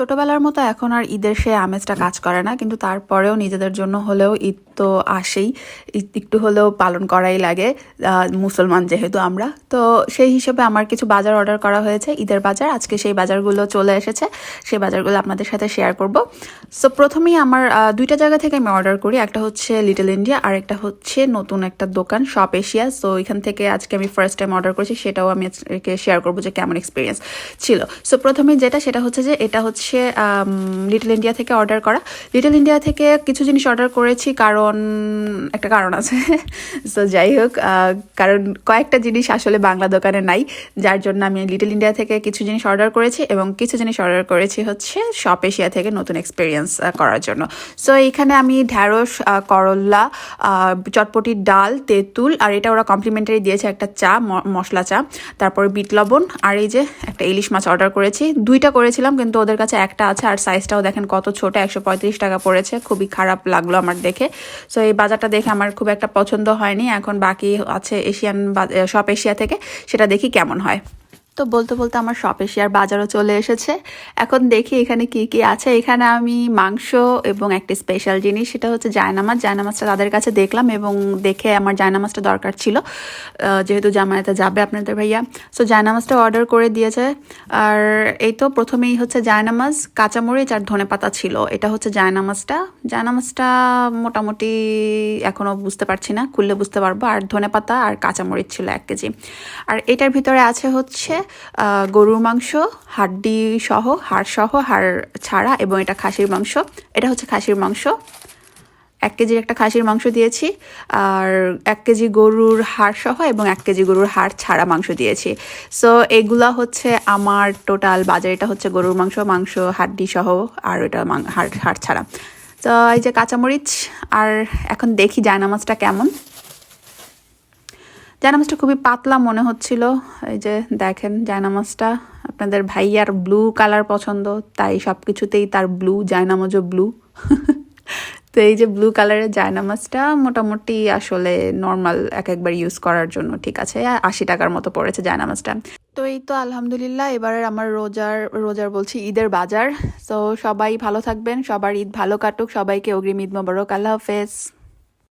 ছোটবেলার মতো এখন আর ঈদের সে আমেজটা কাজ করে না, কিন্তু তারপরেও নিজেদের জন্য হলেও ঈদ তো আসেই। ঈদ একটু হলেও পালন করাই লাগে মুসলমান যেহেতু আমরা। তো সেই হিসেবে আমার কিছু বাজার অর্ডার করা হয়েছে, ঈদের বাজার। আজকে সেই বাজারগুলো চলে এসেছে, সেই বাজারগুলো আপনাদের সাথে শেয়ার করব। সো প্রথমেই আমার দুইটা জায়গা থেকে আমি অর্ডার করি, একটা হচ্ছে লিটল ইন্ডিয়া আর একটা হচ্ছে নতুন একটা দোকান শপ এশিয়া সো এখান থেকে আজকে আমি ফার্স্ট টাইম অর্ডার করেছি, সেটাও আমি শেয়ার করব যে কেমন এক্সপিরিয়েন্স ছিল। সো প্রথমে যেটা, সেটা হচ্ছে যে, এটা হচ্ছে লিটল ইন্ডিয়া থেকে অর্ডার করা। লিটল ইন্ডিয়া থেকে কিছু জিনিস অর্ডার করেছি, কারণ, একটা কারণ আছে। সো যাই হোক কারণ কয়েকটা জিনিস আসলে বাংলা দোকানে নাই, যার জন্য আমি লিটল ইন্ডিয়া থেকে কিছু জিনিস অর্ডার করেছি এবং কিছু জিনিস অর্ডার করেছি হচ্ছে শপ এশিয়া থেকে নতুন এক্সপিরিয়েন্স করার জন্য। সো এখানে আমি ঢ্যাঁড়স করল্লা চটপটির ডাল, তেঁতুল, আর এটা ওরা কমপ্লিমেন্টারি দিয়েছে একটা চা মশলা চা, তারপরে বিট লবণ, আর এই যে একটা ইলিশ মাছ অর্ডার করেছি। দুইটা করেছিলাম, কিন্তু ওদের কাছে একটা আছে আর সাইজটাও দেখেন কত ছোট, একশো পঁয়ত্রিশ টাকা পড়েছে। খুবই খারাপ লাগল আমার দেখে। সো এই বাজারটা দেখে আমার খুব একটা পছন্দ হয়নি। এখন বাকি আছে এশিয়ান সব এশিয়া থেকে। সেটা দেখি কেমন হয়। তো বলতে বলতে আমার শপ এশিয়ার বাজারও চলে এসেছে। এখন দেখি এখানে কি কি আছে। এখানে আমি মাংস এবং একটি স্পেশাল জিনিস, সেটা হচ্ছে জায়নামাজ। জায়নামাজটা তাদের কাছে দেখলাম এবং দেখে আমার জায়নামাজটা দরকার ছিল। যেহেতু জামায়াতে যাবে আপনাদের ভাইয়া। সো জায়নামাজটা অর্ডার করে দিয়েছে। আর এই তো প্রথমেই হচ্ছে জায়নামাজ, কাঁচামরিচ আর ধনেপাতা ছিল। এটা হচ্ছে জায়নামাজটা। জায়নামাজটা মোটামুটি এখনও বুঝতে পারছি না। খুললে বুঝতে পারব। আর ধনেপাতা আর কাঁচামরিচ ছিল এক কেজি। আর এটার ভিতরে আছে হচ্ছে গরুর মাংস, হাড্ডি সহ, হাড় সহ, হাড় ছাড়া এবং এটা খাসির মাংস। এটা হচ্ছে খাসির মাংস। এক কেজির একটা খাসির মাংস দিয়েছি। আর এক কেজি গরুর হাড় সহ এবং এক কেজি গরুর হাড় ছাড়া মাংস দিয়েছি। সো এগুলা হচ্ছে আমার টোটাল বাজার। এটা হচ্ছে গরুর মাংস মাংস, হাড্ডি সহ আর মাং- হাড় হাড় ছাড়া। তো এই যে কাঁচামরিচ, আর এখন দেখি জায়নামাজটা কেমন। জায়নামাজটা খুবই পাতলা মনে হচ্ছিল। এই যে দেখেন জায়নামাজটা, আপনাদের ভাইয়ার ব্লু কালার পছন্দ, তাই সব কিছুতেই তার ব্লু জায়নামাজও ব্লু তো এই যে ব্লু কালারের জায়নামাজটা মোটামুটি আসলে নর্মাল এক একবার ইউজ করার জন্য ঠিক আছে, আশি টাকার মতো পড়েছে জায়নামাজটা। তো এই তো আলহামদুলিল্লাহ এবারে আমার রোজার রোজার বলছি ঈদের বাজার। তো সবাই ভালো থাকবেন, সবার ঈদ ভালো কাটুক, সবাইকে অগ্রিম ঈদ মোবারক, আল্লাহ হাফেজ।